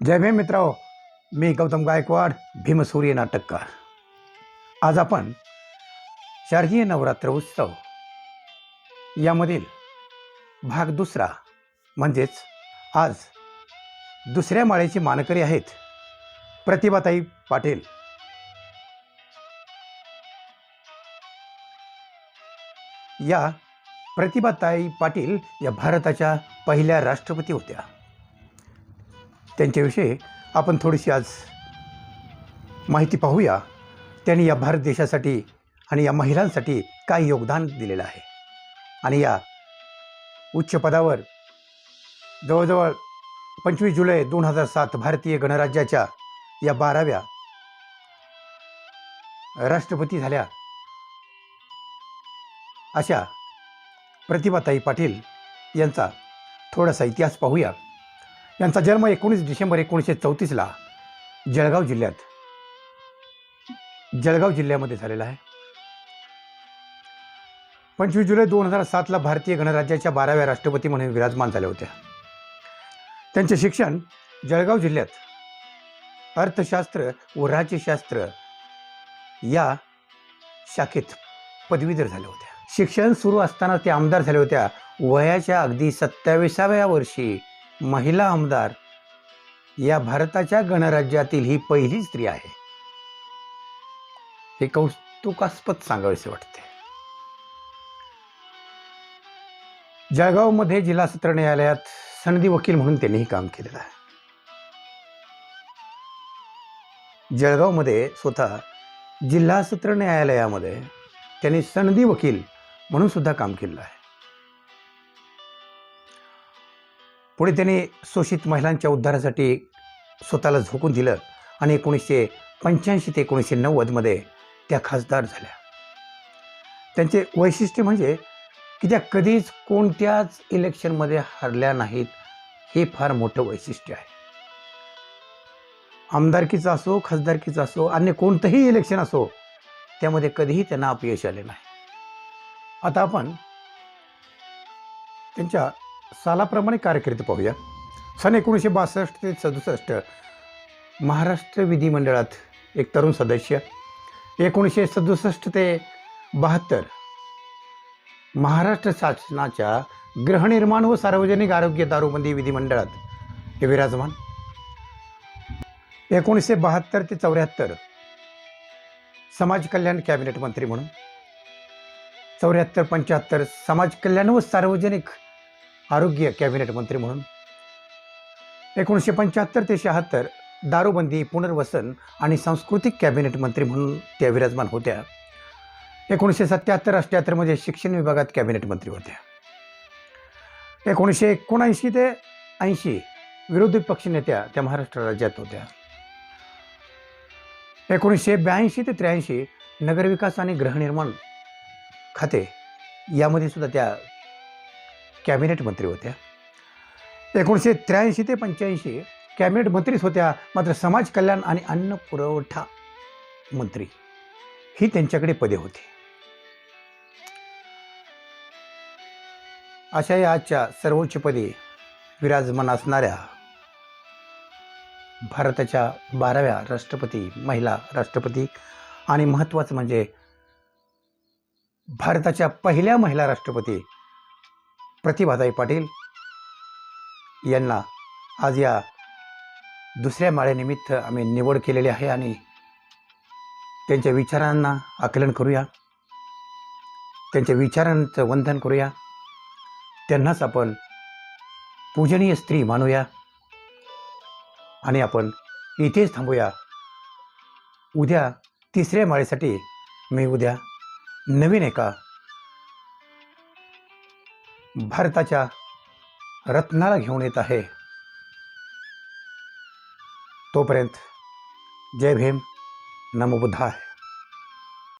जय भीम मित्रांनो मी गौतम गायकवाड भीमसूर्य नाटककार. आज आपण शारदीय नवरात्र उत्सव यामधील भाग दुसरा म्हणजेच आज दुसऱ्या माळेची मानकरी आहेत प्रतिभाताई पाटील. या प्रतिभाताई पाटील या भारताच्या पहिल्या राष्ट्रपती होत्या. त्यांच्याविषयी आपण थोडीशी आज माहिती पाहूया. त्यांनी या भारत देशासाठी आणि या महिलांसाठी काय योगदान दिलेलं आहे. आणि या उच्च पदावर जवळजवळ पंचवीस जुलै दोन हजार सात भारतीय गणराज्याच्या या बाराव्या राष्ट्रपती झाल्या अशा प्रतिभाताई पाटील यांचा थोडासा इतिहास पाहूया. यांचा जन्म एकोणीस डिसेंबर एकोणीसशे चौतीसला जळगाव जिल्ह्यात जळगाव जिल्ह्यामध्ये झालेला आहे. पंचवीस जुलै दोन हजार सातला भारतीय गणराज्याच्या बाराव्या राष्ट्रपती म्हणून विराजमान झाल्या होत्या. त्यांचे शिक्षण जळगाव जिल्ह्यात अर्थशास्त्र व राज्यशास्त्र या शाखेत पदवीधर झाल्या होत्या. शिक्षण सुरू असताना ते आमदार झाल्या होत्या. वयाच्या अगदी सत्ताविसाव्या वर्षी महिला आमदार या भारताच्या गणराज्यातील ही पहिली स्त्री आहे. हे कौतुकास्पद सांगावेसे वाटते. जळगावमध्ये जिल्हा सत्र न्यायालयात सनदी वकील म्हणून त्यांनीही काम केलेलं आहे. जळगावमध्ये स्वतः जिल्हा सत्र न्यायालयामध्ये त्यांनी सनदी वकील म्हणून सुद्धा काम केलेलं आहे. पुढे त्यांनी शोषित महिलांच्या उद्धारासाठी स्वतःला झोकून दिलं आणि एकोणीसशे पंच्याऐंशी ते एकोणीसशे नव्वदमध्ये त्या खासदार झाल्या. त्यांचे वैशिष्ट्य म्हणजे की त्या कधीच कोणत्याच इलेक्शनमध्ये हरल्या नाहीत हे फार मोठं वैशिष्ट्य आहे. आमदारकीचं असो खासदारकीचं असो अन्य कोणतंही इलेक्शन असो त्यामध्ये कधीही त्यांना अपयश आले नाही. आता आपण त्यांच्या सालाप्रमाणे कारकीर्द पाहूया. सन एकोणीसशे बासष्ट ते सदुसष्ट महाराष्ट्र विधिमंडळात एक तरुण सदस्य एकोणीसशे सदुसष्ट ते बहात्तर महाराष्ट्र शासनाच्या गृहनिर्माण व सार्वजनिक आरोग्य दारूबंदी विधिमंडळात हे विराजमान. एकोणीसशे बहात्तर ते चौऱ्याहत्तर समाज कल्याण कॅबिनेट मंत्री म्हणून चौऱ्याहत्तर पंच्याहत्तर समाज कल्याण व सार्वजनिक आरोग्य कॅबिनेट मंत्री म्हणून. एकोणीसशे पंच्याहत्तर ते शहात्तर दारूबंदी पुनर्वसन आणि सांस्कृतिक कॅबिनेट मंत्री म्हणून त्या विराजमान होत्या. एकोणीसशे सत्याहत्तर अठ्ठ्याहत्तरमध्ये शिक्षण विभागात कॅबिनेट मंत्री होत्या. एकोणीसशे एकोणऐंशी ते ऐंशी विरोधी पक्षनेत्या त्या महाराष्ट्र राज्यात होत्या. एकोणीसशे ब्याऐंशी ते त्र्याऐंशी नगरविकास आणि गृहनिर्माण खाते यामध्ये सुद्धा त्या कॅबिनेट मंत्री होत्या. एकोणीसशे त्र्याऐंशी ते पंच्याऐंशी कॅबिनेट मंत्रीच होत्या मात्र समाज कल्याण आणि अन्न पुरवठा मंत्री ही त्यांच्याकडे पदे होती. अशा या आजच्या सर्वोच्च पदी विराजमान असणाऱ्या भारताच्या बाराव्या राष्ट्रपती महिला राष्ट्रपती आणि महत्त्वाचं म्हणजे भारताच्या पहिल्या महिला राष्ट्रपती प्रतिभाताई पाटील यांना आज या दुसऱ्या माळेनिमित्त आम्ही निवड केलेली आहे आणि त्यांच्या विचारांना आकलन करूया. त्यांच्या विचारांचं वंदन करूया. त्यांनाच आपण पूजनीय स्त्री मानूया. आणि आपण इथेच थांबूया. उद्या तिसऱ्या माळेसाठी मी उद्या नवीन एका भारताच्या रत्नाला घेऊन येत आहे. तोपर्यंत जय भीम. नमो बुद्धाय.